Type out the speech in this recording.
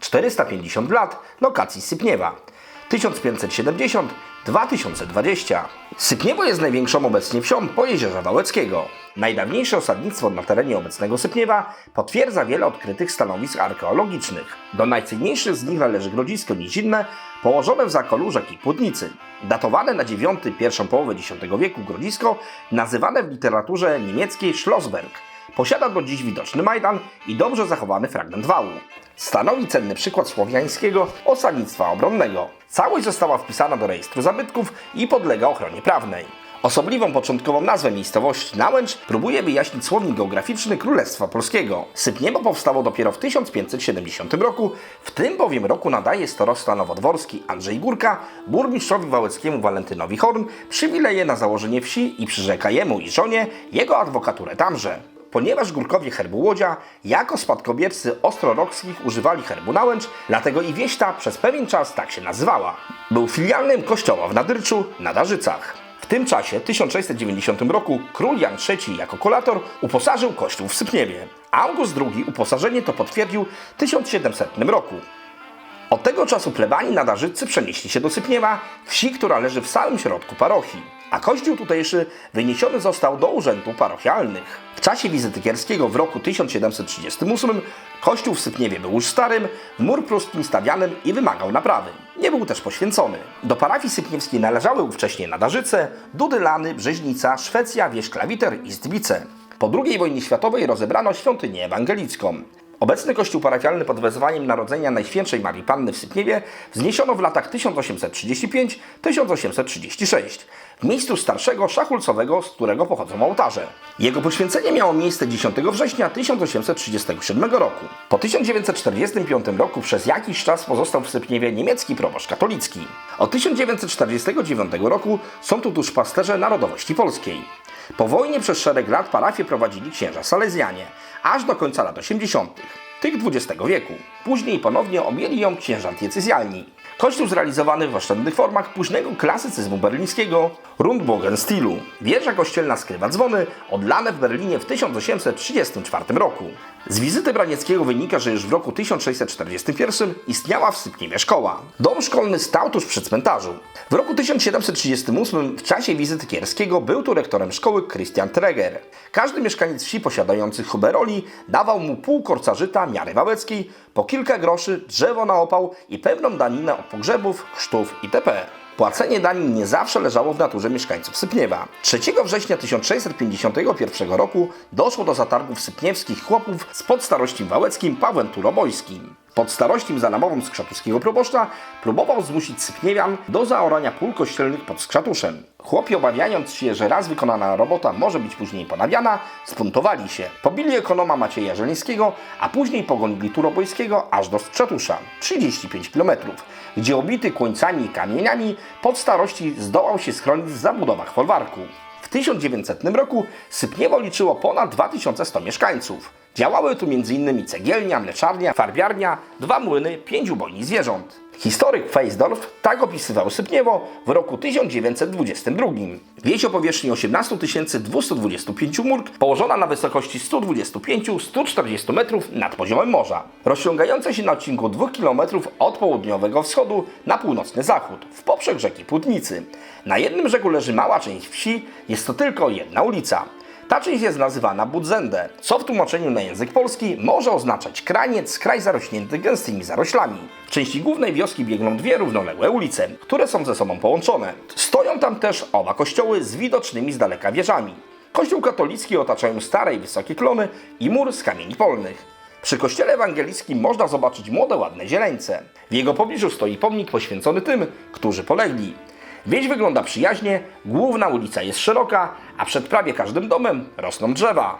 450 lat lokacji Sypniewa. 1570-2020. Sypniewo jest największą obecnie wsią po Jeziorze Wałeckiego. Najdawniejsze osadnictwo na terenie obecnego Sypniewa potwierdza wiele odkrytych stanowisk archeologicznych. Do najcenniejszych z nich należy Grodzisko Nizinne, położone w zakolu rzeki Płotnicy. Datowane na IX, pierwszą połowę X wieku Grodzisko, nazywane w literaturze niemieckiej Schlossberg, posiada do dziś widoczny Majdan i dobrze zachowany fragment wału. Stanowi cenny przykład słowiańskiego osadnictwa obronnego. Całość została wpisana do rejestru zabytków i podlega ochronie prawnej. Osobliwą początkową nazwę miejscowości Nałęcz próbuje wyjaśnić słownik geograficzny Królestwa Polskiego. Sypniebo powstało dopiero w 1570 roku, w tym bowiem roku nadaje starosta nowodworski Andrzej Górka burmistrzowi wałeckiemu Walentynowi Horn przywileje na założenie wsi i przyrzeka jemu i żonie jego adwokaturę tamże. Ponieważ Górkowie herbu Łodzia jako spadkobiercy Ostrorockich używali herbu Nałęcz, dlatego i wieś ta przez pewien czas tak się nazywała. Był filialnym kościoła w Nadryczu na Darzycach. W tym czasie, 1690 roku, król Jan III jako kolator uposażył kościół w Sypniewie. August II uposażenie to potwierdził w 1700 roku. Od tego czasu plebani nadarzycy przenieśli się do Sypniewa, wsi, która leży w samym środku parochii. A kościół tutejszy wyniesiony został do urzędów parochialnych. W czasie wizyty Kierskiego w roku 1738 kościół w Sypniewie był już starym, w mur pruskim stawianym i wymagał naprawy. Nie był też poświęcony. Do parafii sypniewskiej należały ówcześnie Nadarzyce, Dudylany, Brzeźnica, Szwecja, Wierzchlawiter i Zdwice. Po II wojnie światowej rozebrano świątynię ewangelicką. Obecny kościół parafialny pod wezwaniem Narodzenia Najświętszej Marii Panny w Sypniewie wzniesiono w latach 1835-1836 w miejscu starszego szachulcowego, z którego pochodzą ołtarze. Jego poświęcenie miało miejsce 10 września 1837 roku. Po 1945 roku przez jakiś czas pozostał w Sypniewie niemiecki proboszcz katolicki. Od 1949 roku są tu duszpasterze narodowości polskiej. Po wojnie przez szereg lat parafię prowadzili księża salezjanie, aż do końca lat 80. tych XX wieku. Później ponownie objęli ją księża diecezjalni. Kościół zrealizowany w oszczędnych formach późnego klasycyzmu berlińskiego Rundbogen stylu. Wieża kościelna skrywa dzwony, odlane w Berlinie w 1834 roku. Z wizyty Branieckiego wynika, że już w roku 1641 istniała w Sypniewie szkoła. Dom szkolny stał tuż przy cmentarzu. W roku 1738 w czasie wizyty Kierskiego był tu rektorem szkoły Christian Treger. Każdy mieszkaniec wsi posiadający huberoli dawał mu pół korca żyta miary wałeckiej, po kilka groszy, drzewo na opał i pewną daninę od pogrzebów, chrztów itp. Płacenie danin nie zawsze leżało w naturze mieszkańców Sypniewa. 3 września 1651 roku doszło do zatargów sypniewskich chłopów z podstarościem wałeckim Pawłem Turobojskim. Pod starościem za namową skrzatuskiego proboszcza próbował zmusić Sypniewian do zaorania pól kościelnych pod Skrzatuszem. Chłopi obawiając się, że raz wykonana robota może być później ponawiana, spuntowali się. Pobili ekonoma Macieja Żeleńskiego, a później pogonili Turobojskiego aż do Skrzatusza, 35 km, gdzie obity kłońcami i kamieniami pod starości zdołał się schronić w zabudowach folwarku. W 1900 roku Sypniewo liczyło ponad 2100 mieszkańców. Działały tu m.in. cegielnia, mleczarnia, farbiarnia, dwa młyny, pięć ubojni zwierząt. Historyk Feisdorf tak opisywał Sypniewo w roku 1922. Wieś o powierzchni 18 225 murk, położona na wysokości 125-140 metrów nad poziomem morza, rozciągająca się na odcinku 2 km od południowego wschodu na północny zachód, w poprzek rzeki Płótnicy. Na jednym brzegu leży mała część wsi, jest to tylko jedna ulica. Ta część jest nazywana Budzendę, co w tłumaczeniu na język polski może oznaczać kraniec, kraj zarośnięty gęstymi zaroślami. W części głównej wioski biegną dwie równoległe ulice, które są ze sobą połączone. Stoją tam też oba kościoły z widocznymi z daleka wieżami. Kościół katolicki otaczają stare i wysokie klony i mur z kamieni polnych. Przy kościele ewangelickim można zobaczyć młode, ładne zieleńce. W jego pobliżu stoi pomnik poświęcony tym, którzy polegli. Wieś wygląda przyjaźnie, główna ulica jest szeroka, a przed prawie każdym domem rosną drzewa.